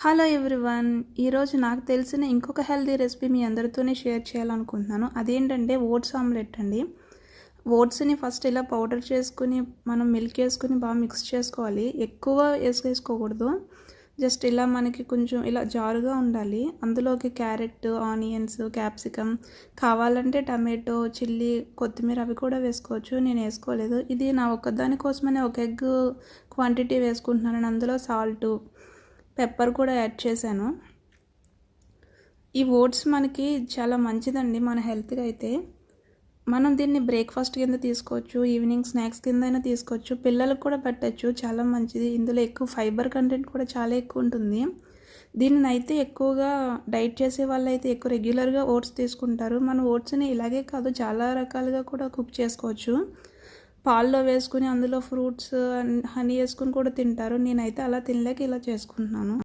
Hello everyone ఈరోజు నాకు తెలిసిన ఇంకొక హెల్తీ రెసిపీ మీ అందరితోనే షేర్ చేయాలనుకుంటున్నాను. అదేంటంటే ఓట్స్ ఆమ్లెట్ అండి. ఓట్స్ని ఫస్ట్ ఇలా పౌడర్ చేసుకుని మనం మిల్క్ వేసుకుని బాగా మిక్స్ చేసుకోవాలి. ఎక్కువ వేసుకోకూడదు. జస్ట్ ఇలా మనకి కొంచెం ఇలా జారుగా ఉండాలి. అందులోకి క్యారెట్ ఆనియన్స్ క్యాప్సికమ్ కావాలంటే టమాటో చిల్లీ కొత్తిమీర అవి కూడా వేసుకోవచ్చు. నేను వేసుకోలేదు. ఇది నా ఒక్కదాని కోసమనే ఒక ఎగ్ క్వాంటిటీ వేసుకుంటున్నాను. అందులో సాల్టు పెప్పర్ కూడా యాడ్ చేశాను. ఈ ఓట్స్ మనకి చాలా మంచిదండి మన హెల్త్కి అయితే. మనం దీన్ని బ్రేక్ఫాస్ట్ కింద తీసుకోవచ్చు ఈవినింగ్ స్నాక్స్ కింద అయినా తీసుకోవచ్చు పిల్లలకు కూడా పెట్టచ్చు చాలా మంచిది. ఇందులో ఎక్కువ ఫైబర్ కంటెంట్ కూడా చాలా ఎక్కువ ఉంటుంది. దీనిని అయితే ఎక్కువగా డైట్ చేసే వాళ్ళు అయితే ఎక్కువ రెగ్యులర్గా ఓట్స్ తీసుకుంటారు. మనం ఓట్స్ని ఇలాగే కాదు చాలా రకాలుగా కూడా కుక్ చేసుకోవచ్చు. పాల్లో వేసుకుని అందులో ఫ్రూట్స్ హనీ వేసుకుని కూడా తింటారు. నేనైతే అలా తినలేక ఇలా చేసుకుంటున్నాను.